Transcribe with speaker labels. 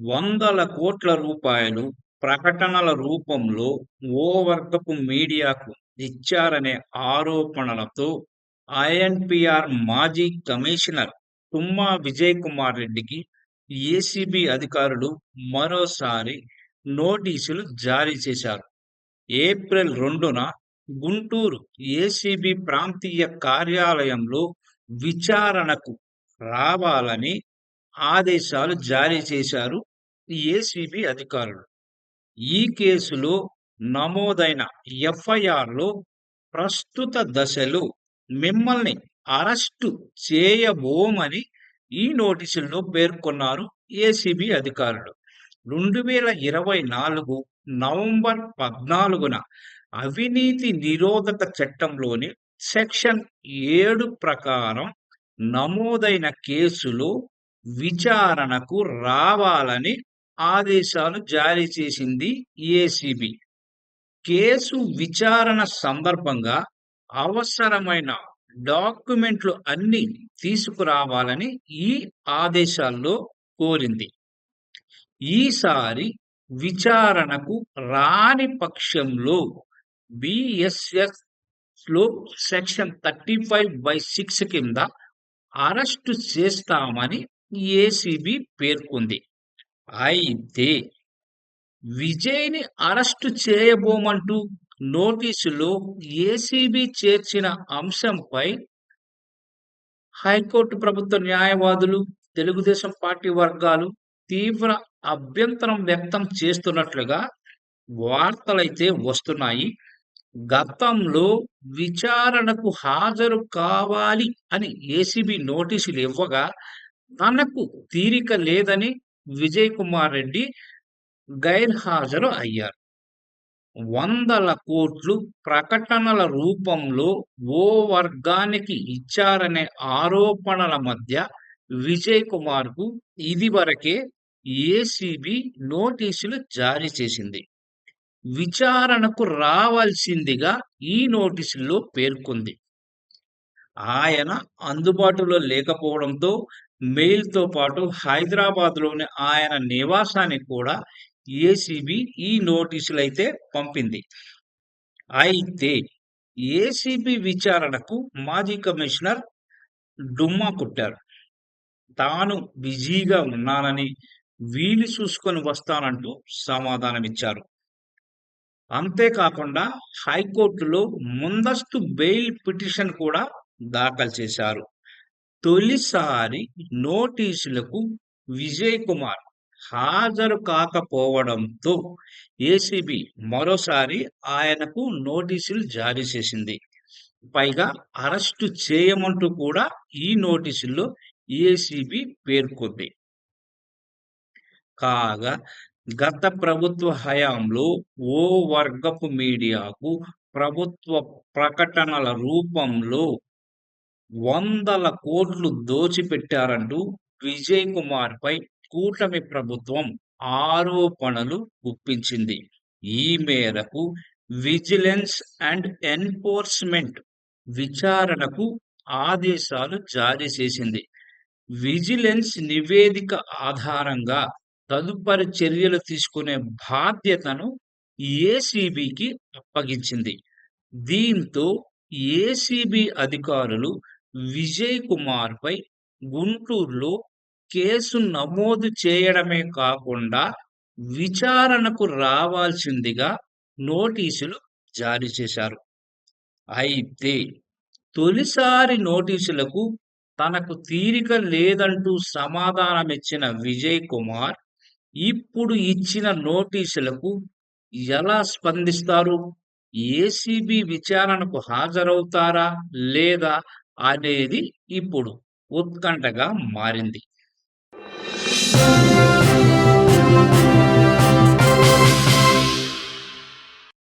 Speaker 1: వందల కోట్ల రూపాయలు ప్రకటనల రూపంలో ఓ వర్గపు మీడియాకు ఇచ్చారనే ఆరోపణలతో ఐఎన్పిఆర్ మాజీ కమిషనర్ తుమ్మా విజయ్ కుమార్ రెడ్డికి ఏసీబీ అధికారులు మరోసారి నోటీసులు జారీ చేశారు. ఏప్రిల్ రెండున గుంటూరు ఏసీబీ ప్రాంతీయ కార్యాలయంలో విచారణకు రావాలని ఆదేశాలు జారీ చేశారు. ఏసీబీ అధికారులు. ఈ కేసులో నమోదైన ఎఫ్ఐఆర్లో ప్రస్తుత దశలో మిమ్మల్ని అరెస్టు చేయబోమని ఈ నోటీసుల్లో పేర్కొన్నారు ఏసీబీ అధికారులు. రెండు వేల ఇరవై నాలుగు నవంబర్ పద్నాలుగున అవినీతి నిరోధక చట్టంలోని సెక్షన్ ఏడు ప్రకారం నమోదైన కేసులో విచారణకు రావాలని ఆదేశాలు జారీ చేసింది ఏసీబీ కేసు విచారణ సందర్భంగా అవసరమైన డాక్యుమెంట్లు అన్ని తీసుకురావాలని ఈ ఆదేశాల్లో కోరింది. ఈసారి విచారణకు రాని పక్షంలో బిఎస్ఎస్లో section thirty five by six కింద అరెస్టు చేస్తామని ఏసీబీ పేర్కొంది. అయితే విజయ్ని అరెస్టు చేయబోమంటూ నోటీసులో ఏసీబీ చేర్చిన అంశంపై హైకోర్టు ప్రభుత్వ న్యాయవాదులు తెలుగుదేశం పార్టీ వర్గాలు తీవ్ర అభ్యంతరం వ్యక్తం చేస్తున్నట్లుగా వార్తలైతే వస్తున్నాయి. గతంలో విచారణకు హాజరు కావాలి అని ఏసీబీ నోటీసులు ఇవ్వగా తనకు తీరిక లేదని విజయ్ కుమార్ రెడ్డి గైర్హాజరు అయ్యారు. వందల కోట్లు ప్రకటనల రూపంలో ఓ వర్గానికి ఇచ్చారనే ఆరోపణల మధ్య విజయ్ కుమార్కు ఇదివరకే ఏసీబీ నోటీసులు జారీ చేసింది. విచారణకు రావాల్సిందిగా ఈ నోటీసుల్లో పేర్కొంది. ఆయన అందుబాటులో లేకపోవడంతో మెయిల్తో పాటు హైదరాబాద్లోని ఆయన నివాసానికి కూడా ఏసీబీ ఈ నోటీసులు అయితే పంపింది. అయితే ఏసీబీ విచారణకు మాజీ కమిషనర్ డుమ్మా కొట్టారు. తాను బిజీగా ఉన్నానని వీలు చూసుకొని వస్తానంటూ సమాధానమిచ్చారు. అంతేకాకుండా హైకోర్టులో ముందస్తు బెయిల్ పిటిషన్ కూడా దాఖలు చేశారు. తొలిసారి నోటీసులకు విజయ్ కుమార్ హాజరు కాకపోవడంతో ఏసీబీ మరోసారి ఆయనకు నోటీసులు జారీ చేసింది. పైగా అరెస్టు చేయమంటూ కూడా ఈ నోటీసుల్లో ఏసీబీ పేర్కొంది. కాగా గత ప్రభుత్వ హయాంలో ఓ వర్గపు మీడియాకు ప్రభుత్వ ప్రకటనల రూపంలో వందల కోట్లు దోచిపెట్టారంటూ విజయ్ కుమార్ పై కూటమి ప్రభుత్వం ఆరోపణలు గుప్పించింది. ఈ మేరకు విజిలెన్స్ అండ్ ఎన్ఫోర్స్మెంట్ విచారణకు ఆదేశాలు జారీ చేసింది. విజిలెన్స్ నివేదిక ఆధారంగా తదుపరి చర్యలు తీసుకునే బాధ్యతను ఏసీబీకి అప్పగించింది. దీంతో ఏసీబీ అధికారులు విజయ్ కుమార్ పై గుంటూరులో కేసు నమోదు చేయడమే కాకుండా విచారణకు రావాల్సిందిగా నోటీసులు జారీ చేశారు. అయితే తొలిసారి నోటీసులకు తనకు తీరిక లేదంటూ సమాధానమిచ్చిన విజయ్ కుమార్ ఇప్పుడు ఇచ్చిన నోటీసులకు ఎలా స్పందిస్తారు? ఏసీబీ విచారణకు హాజరవుతారా లేదా అనేది ఇప్పుడు ఉత్కంఠగా మారింది.